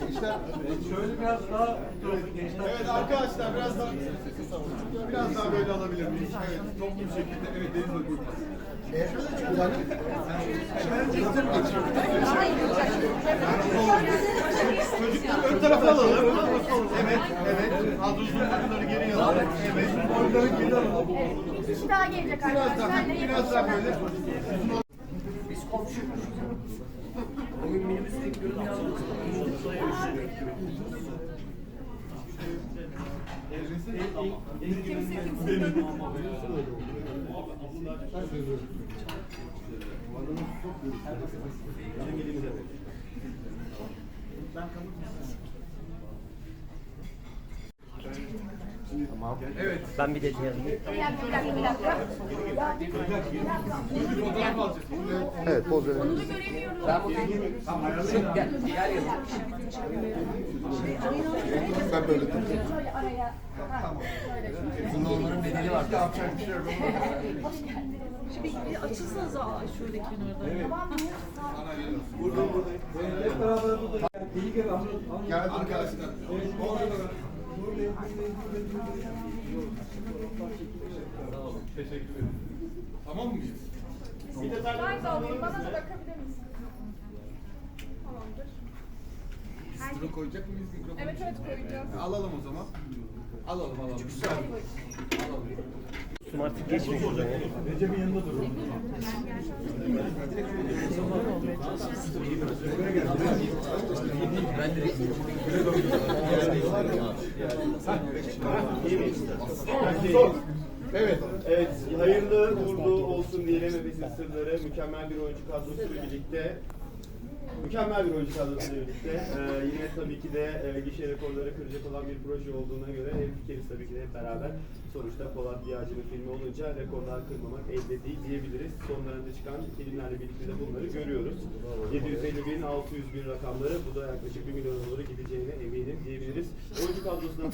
Gençler, Şöyle biraz daha gençler. evet arkadaşlar biraz daha biraz daha böyle alabilir miyiz? Evet, toplu bir şekilde. Evet, Deniz de buyurun. Çocukları ön tarafa alalım. Evet, evet. Kadro uzunlukları geri alalım. Evet. Onları geri alalım. Bir kişi daha gelecek Biraz daha, arkadaşlar. biraz daha böyle. Biz komşuyuz. Bugün minibüs bekliyoruz. Yalnız Evet. Ben bir. Bir bir bir dakika. Evet poz verelim. Onu da göremiyorum. Ben bugün şu gel gel yanıma. Ben böyle Şöyle araya. Ha, şöyle şöyle. Bunda onların bedeli var. Hoş geldiniz. Bir açılsanız şöyle kenarda. Tamam mı? Burada, burada. Hep beraber burada. İyi gel Tamam mıyız? Bir detaylı Ben de alayım. Bana da bakabilir misin? Tamamdır. Mikro koyacak mıyız mikrofonu? Evet evet koyacağız. Alalım o zaman. Alalım alalım. Güzel. Alalım. Artık geçmiş Evet. Evet, hayırlı uğurlu olsun diyelim Nefesin Sırları. Mükemmel bir oyuncu kadrosuyla birlikte. Mükemmel bir oyuncu kadrosuyla birlikte. Ee, yine tabii ki de e, gişe rekorları kıracak olan bir proje olduğuna göre hem fikiriz tabii ki de hep beraber. Sonuçta Polat Yağcı'nın filmi olunca rekorlar kırmamak elde değil diyebiliriz. Sonlarında çıkan filmlerle birlikte de bunları görüyoruz. 750 bin, 600 bin rakamları. Bu da yaklaşık 1 milyon dolara gideceğine eminim diyebiliriz. Oyuncu kadrosundan